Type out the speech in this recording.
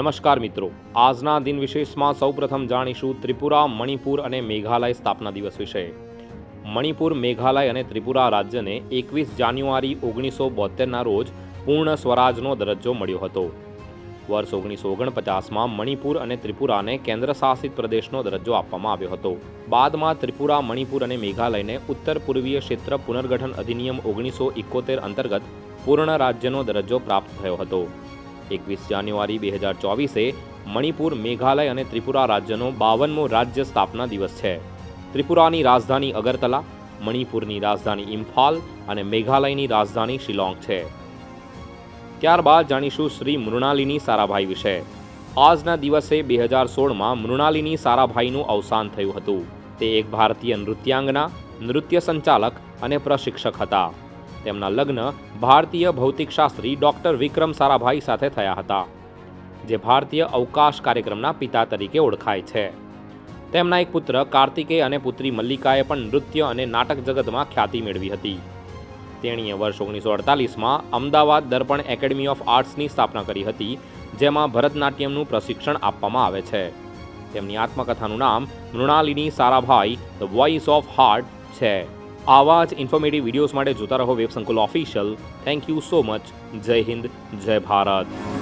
નમસ્કાર મિત્રો. આજના દિન વિશેષમાં સૌપ્રથમ જાણીશું ત્રિપુરા, મણિપુર અને મેઘાલય સ્થાપના દિવસ વિશે. મણિપુર, મેઘાલય અને ત્રિપુરા રાજ્યને એકવીસ જાન્યુઆરી ઓગણીસો બોતેરના રોજ પૂર્ણ સ્વરાજનો દરજ્જો મળ્યો હતો. વર્ષ ઓગણીસો ઓગણપચાસમાં મણિપુર અને ત્રિપુરાને કેન્દ્રશાસિત પ્રદેશનો દરજ્જો આપવામાં આવ્યો હતો. બાદમાં ત્રિપુરા, મણિપુર અને મેઘાલયને ઉત્તર પૂર્વીય ક્ષેત્ર પુનર્ગઠન અધિનિયમ ઓગણીસો ઇકોતેર અંતર્ગત પૂર્ણ રાજ્યનો દરજ્જો પ્રાપ્ત થયો હતો. એકવીસ જાન્યુઆરી બે હજાર ચોવીસે મણિપુર, મેઘાલય અને ત્રિપુરા રાજ્યનો બાવનમો રાજ્ય સ્થાપના દિવસ છે. ત્રિપુરાની રાજધાની અગરતલા, મણિપુરની રાજધાની ઇમ્ફાલ અને મેઘાલયની રાજધાની શિલોંગ છે. ત્યારબાદ જાણીશું શ્રી મૃણાલિની સારાભાઈ વિશે. આજના દિવસે બે હજાર સોળમાં મૃણાલિની સારાભાઈનું અવસાન થયું હતું. તે એક ભારતીય નૃત્યાંગના, નૃત્ય સંચાલક અને પ્રશિક્ષક હતા. તેમના લગ્ન ભારતીય ભૌતિકશાસ્ત્રી ડૉક્ટર વિક્રમ સારાભાઈ સાથે થયા હતા, જે ભારતીય અવકાશ કાર્યક્રમના પિતા તરીકે ઓળખાય છે. તેમના એક પુત્ર કાર્તિકેય અને પુત્રી મલ્લિકાએ પણ નૃત્ય અને નાટક જગતમાં ખ્યાતિ મેળવી હતી. તેણીએ વર્ષ ઓગણીસો અડતાલીસમાં અમદાવાદ દર્પણ એકેડમી ઓફ આર્ટ્સની સ્થાપના કરી હતી, જેમાં ભરતનાટ્યમનું પ્રશિક્ષણ આપવામાં આવે છે. તેમની આત્મકથાનું નામ Mrinalini Sarabhai the voice of heart છે. આવા જ ઇન્ફોર્મેટિવ વિડીયોઝ માટે જોતા રહો web Sankul official thank you so much જય હિન્દ, જય ભારત.